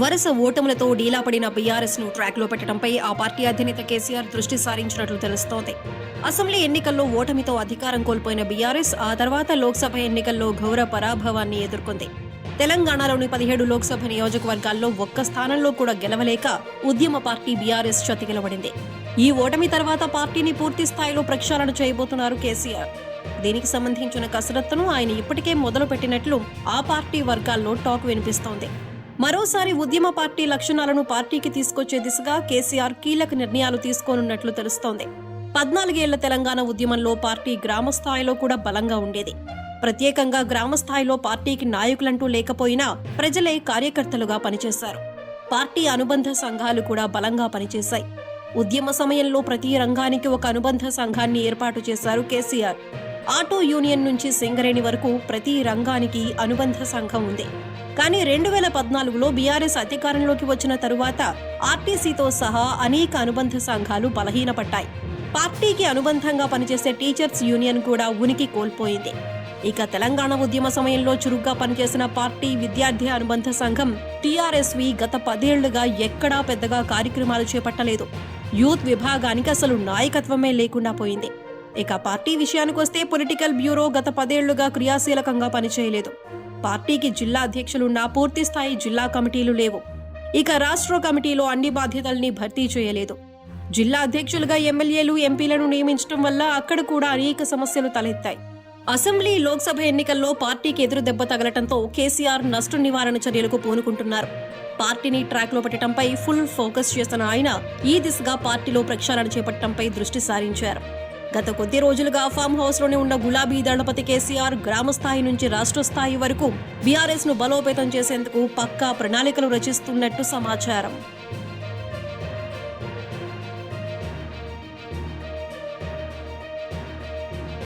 వరుస ఓటములతో డీలా పడిన బీఆర్ఎస్ను ట్రాక్లో పెట్టడంపై ఆ పార్టీ అధినేత కేసీఆర్ దృష్టి సారించినట్లు తెలుస్తోంది. అసెంబ్లీ ఎన్నికల్లో ఓటమితో అధికారం కోల్పోయిన బీఆర్ఎస్ ఆ తర్వాత లోక్సభ ఎన్నికల్లో ఘోర పరాభవాన్ని ఎదుర్కొంది. తెలంగాణలోని పదిహేడు లోక్సభ నియోజకవర్గాల్లో ఒక్క స్థానంలో కూడా గెలవలేక ఉద్యమ పార్టీ బీఆర్ఎస్ చతికిలబడింది ఈ ఓటమి తర్వాత పార్టీని పూర్తి స్థాయిలో ప్రక్షాళన చేయబోతున్నారు కేసీఆర్. దీనికి సంబంధించిన కసరత్తును ఆయన ఇప్పటికే మొదలుపెట్టినట్లు ఆ పార్టీ వర్గాల్లో టాక్ వినిపిస్తోంది. మరోసారి ఉద్యమ పార్టీ లక్షణాలను పార్టీకి తీసుకొచ్చే దిశగా కేసీఆర్ కీలక నిర్ణయాలు తీసుకోనున్నట్లు తెలుస్తోంది. పద్నాలుగేళ్ళ తెలంగాణ ఉద్యమంలో పార్టీ గ్రామ స్థాయిలో కూడా బలంగా ఉండేది. ప్రత్యేకంగా గ్రామ స్థాయిలో పార్టీకి నాయకులంటూ లేకపోయినా ప్రజలే కార్యకర్తలుగా పనిచేశారు. పార్టీ అనుబంధ సంఘాలు కూడా బలంగా పనిచేశాయి. ఉద్యమ సమయంలో ప్రతి రంగానికి ఒక అనుబంధ సంఘాన్ని ఏర్పాటు చేశారు కేసీఆర్. ఆటో యూనియన్ నుంచి సింగరేణి వరకు ప్రతి రంగానికి అనుబంధ సంఘం ఉంది. కానీ రెండు వేల పద్నాలుగులో బీఆర్ఎస్ అధికారంలోకి వచ్చిన తరువాత ఆర్టీసీతో సహా అనేక అనుబంధ సంఘాలు బలహీనపడ్డాయి. పార్టీకి అనుబంధంగా పనిచేసే టీచర్స్ యూనియన్ కూడా ఉనికి కోల్పోయింది. ఇక తెలంగాణ ఉద్యమ సమయంలో చురుగ్గా పనిచేసిన పార్టీ విద్యార్థి అనుబంధ సంఘం టీఆర్ఎస్వి గత పదేళ్ళుగా ఎక్కడా పెద్దగా కార్యక్రమాలు చేపట్టలేదు. యూత్ విభాగానికి అసలు నాయకత్వమే లేకుండా పోయింది. ఇక పార్టీ విషయానికొస్తే పొలిటికల్ బ్యూరో గత పదేళ్ళుగా క్రియాశీలకంగా పనిచేయలేదు. పార్టీకి జిల్లా అధ్యక్షులున్నా పూర్తి స్థాయి జిల్లా కమిటీలు లేవు. ఇక రాష్ట్ర కమిటీలో అన్ని బాధ్యతల్ని భర్తీ చేయలేదు. జిల్లా అధ్యక్షులుగా ఎమ్మెల్యేలు ఎంపీలను నియమించడం వల్ల అక్కడ కూడా అనేక సమస్యలు తలెత్తాయి. అసెంబ్లీ లోక్సభ ఎన్నికల్లో పార్టీకి ఎదురు దెబ్బ తగలటంతో కేసీఆర్ నష్ట నివారణ చర్యలకు పూనుకుంటున్నారు. పార్టీని ట్రాక్లో పెట్టడంపై ఫుల్ ఫోకస్ చేస్తున్న ఆయన ఈ దిశగా పార్టీలో ప్రక్షాళన చేపట్టడంపై దృష్టి సారించారు. గత కొద్ది రోజులుగా ఫామ్ హౌస్లోనే ఉన్న గులాబీ దళపతి కేసీఆర్ గ్రామ స్థాయి నుంచి రాష్ట్ర స్థాయి వరకు బీఆర్ఎస్ను బలోపేతం చేసేందుకు పక్కా ప్రణాళికలు రచిస్తున్నట్టు సమాచారం.